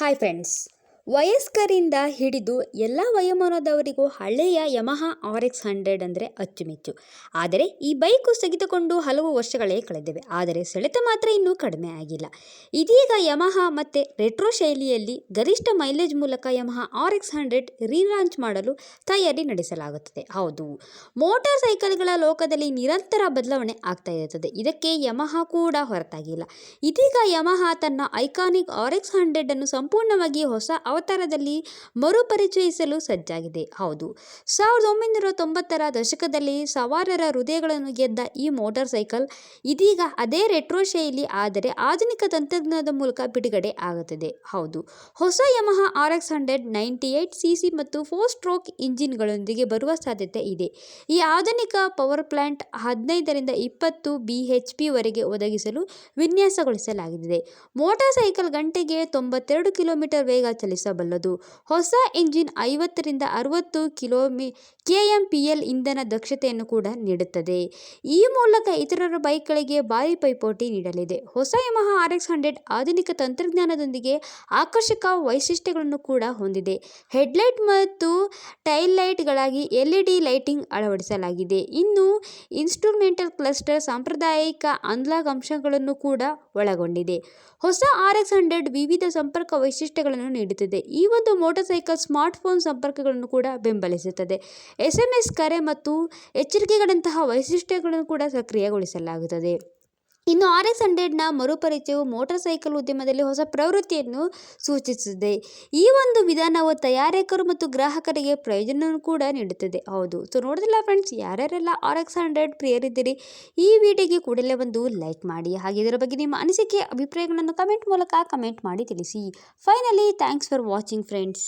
Hi friends ವಯಸ್ಕರಿಂದ ಹಿಡಿದು ಎಲ್ಲ ವಯೋಮಾನದವರಿಗೂ ಹಳೆಯ ಯಮಹ ಆರ್ ಎಕ್ಸ್ ಹಂಡ್ರೆಡ್ ಅಂದರೆ ಅಚ್ಚುಮೆಚ್ಚು. ಆದರೆ ಈ ಬೈಕು ತೆಗೆದುಕೊಂಡು ಹಲವು ವರ್ಷಗಳೇ ಕಳೆದಿವೆ. ಆದರೆ ಸೆಳೆತ ಮಾತ್ರ ಇನ್ನೂ ಕಡಿಮೆ ಆಗಿಲ್ಲ. ಇದೀಗ ಯಮಹ ಮತ್ತು ರೆಟ್ರೋ ಶೈಲಿಯಲ್ಲಿ ಗರಿಷ್ಠ ಮೈಲೇಜ್ ಮೂಲಕ Yamaha R X hundred relaunch ಮಾಡಲು ತಯಾರಿ ನಡೆಸಲಾಗುತ್ತದೆ. ಹೌದು, ಮೋಟಾರ್ ಸೈಕಲ್ಗಳ ಲೋಕದಲ್ಲಿ ನಿರಂತರ ಬದಲಾವಣೆ ಆಗ್ತಾ ಇರುತ್ತದೆ. ಇದಕ್ಕೆ ಯಮಹ ಕೂಡ ಹೊರತಾಗಿಲ್ಲ. ಇದೀಗ ಯಮಹ ತನ್ನ ಐಕಾನಿಕ್ ಆರ್ ಎಕ್ಸ್ ಹಂಡ್ರೆಡ್ ಅನ್ನು ಸಂಪೂರ್ಣವಾಗಿ ಹೊಸ ಅವತಾರದಲ್ಲಿ ಮರುಪರಿಚಯಿಸಲು ಸಜ್ಜಾಗಿದೆ. ಹೌದು, ಸಾವಿರದ ಒಂಬೈನೂರ ತೊಂಬತ್ತರ ದಶಕದಲ್ಲಿ ಸವಾರರ ಹೃದಯಗಳನ್ನು ಗೆದ್ದ ಈ ಮೋಟಾರ್ ಸೈಕಲ್ ಇದೀಗ ಅದೇ ರೆಟ್ರೋ ಶೈಲಿ, ಆದರೆ ಆಧುನಿಕ ತಂತ್ರಜ್ಞಾನದ ಮೂಲಕ ಬಿಡುಗಡೆ ಆಗುತ್ತದೆ. ಹೌದು, ಹೊಸ Yamaha R X hundred, ninety eight C ಮತ್ತು ಫೋರ್ ಸ್ಟ್ರೋಕ್ ಇಂಜಿನ್ಗಳೊಂದಿಗೆ ಬರುವ ಸಾಧ್ಯತೆ ಇದೆ. ಈ ಆಧುನಿಕ ಪವರ್ ಪ್ಲಾಂಟ್ ಹದಿನೈದರಿಂದ ಇಪ್ಪತ್ತು ಬಿ ಎಚ್ ಪಿವರೆಗೆ ಒದಗಿಸಲು ವಿನ್ಯಾಸಗೊಳಿಸಲಾಗಿದೆ. ಮೋಟಾರ್ ಸೈಕಲ್ ಗಂಟೆಗೆ ತೊಂಬತ್ತೆರಡು ಕಿಲೋಮೀಟರ್ ವೇಗ ಚಲಿಸಬಲ್ಲದು ಹೊಸ ಇಂಜಿನ್ ಐವತ್ತರಿಂದ ಅರವತ್ತು ಕಿಲೋಮಿ ಕೆ ಎಂ ಪಿ ಎಲ್ ಇಂಧನ ದಕ್ಷತೆಯನ್ನು ಕೂಡ ನೀಡುತ್ತದೆ. ಈ ಮೂಲಕ ಇತರರ ಬೈಕ್ಗಳಿಗೆ ಭಾರಿ ಪೈಪೋಟಿ ನೀಡಲಿದೆ. ಹೊಸ ಯಮಹ ಆರ್ ಎಕ್ಸ್ ಹಂಡ್ರೆಡ್ ಆಧುನಿಕ ತಂತ್ರಜ್ಞಾನದೊಂದಿಗೆ ಆಕರ್ಷಕ ವೈಶಿಷ್ಟ್ಯಗಳನ್ನು ಕೂಡ ಹೊಂದಿದೆ. ಹೆಡ್ಲೈಟ್ ಮತ್ತು ಟೈಲ್ ಲೈಟ್ಗಳಾಗಿ ಎಲ್ ಇ ಡಿ ಲೈಟಿಂಗ್ ಅಳವಡಿಸಲಾಗಿದೆ. ಇನ್ನು ಇನ್ಸ್ಟ್ರೂಮೆಂಟಲ್ ಕ್ಲಸ್ಟರ್ ಸಾಂಪ್ರದಾಯಿಕ ಅನ್ಲಾಗ್ ಅಂಶಗಳನ್ನು ಕೂಡ ಒಳಗೊಂಡಿದೆ. ಹೊಸ ಆರ್ ಎಕ್ಸ್ ಹಂಡ್ರೆಡ್ ವಿವಿಧ ಸಂಪರ್ಕ ವೈಶಿಷ್ಟ್ಯಗಳನ್ನು ನೀಡುತ್ತದೆ. ಈ ಒಂದು ಮೋಟಾರ್ಸೈಕಲ್ ಸ್ಮಾರ್ಟ್ಫೋನ್ ಸಂಪರ್ಕಗಳನ್ನು ಕೂಡ ಬೆಂಬಲಿಸುತ್ತದೆ. ಎಸ್ ಎಂ ಎಸ್ ಕರೆ ಮತ್ತು ಎಚ್ಚರಿಕೆಗಳಂತಹ ವೈಶಿಷ್ಟ್ಯಗಳನ್ನು ಕೂಡ ಸಕ್ರಿಯಗೊಳಿಸಲಾಗುತ್ತದೆ. ಇನ್ನು ಆರ್ ಎಕ್ಸ್ ಹಂಡ್ರೆಡ್ನ ಮರುಪರಿಚಯವು ಮೋಟರ್ ಸೈಕಲ್ ಉದ್ಯಮದಲ್ಲಿ ಹೊಸ ಪ್ರವೃತ್ತಿಯನ್ನು ಸೂಚಿಸುತ್ತದೆ ಈ ಒಂದು ವಿಧಾನವು ತಯಾರಕರು ಮತ್ತು ಗ್ರಾಹಕರಿಗೆ ಪ್ರಯೋಜನವನ್ನು ಕೂಡ ನೀಡುತ್ತದೆ. ಹೌದು. ಸೊ ನೋಡಿದಿಲ್ಲ ಫ್ರೆಂಡ್ಸ್ ಯಾರ್ಯಾರೆಲ್ಲ ಆರ್ ಎಕ್ಸ್ ಹಂಡ್ರೆಡ್ ಪ್ರಿಯರಿದ್ದೀರಿ, ಈ ವಿಡಿಯೋಗೆ ಕೂಡಲೇ ಒಂದು ಲೈಕ್ ಮಾಡಿ. ಹಾಗೆ ಇದರ ಬಗ್ಗೆ ನಿಮ್ಮ ಅನಿಸಿಕೆ, ಅಭಿಪ್ರಾಯಗಳನ್ನು ಕಮೆಂಟ್ ಮೂಲಕ ಕಮೆಂಟ್ ಮಾಡಿ ತಿಳಿಸಿ. Finally thanks for watching friends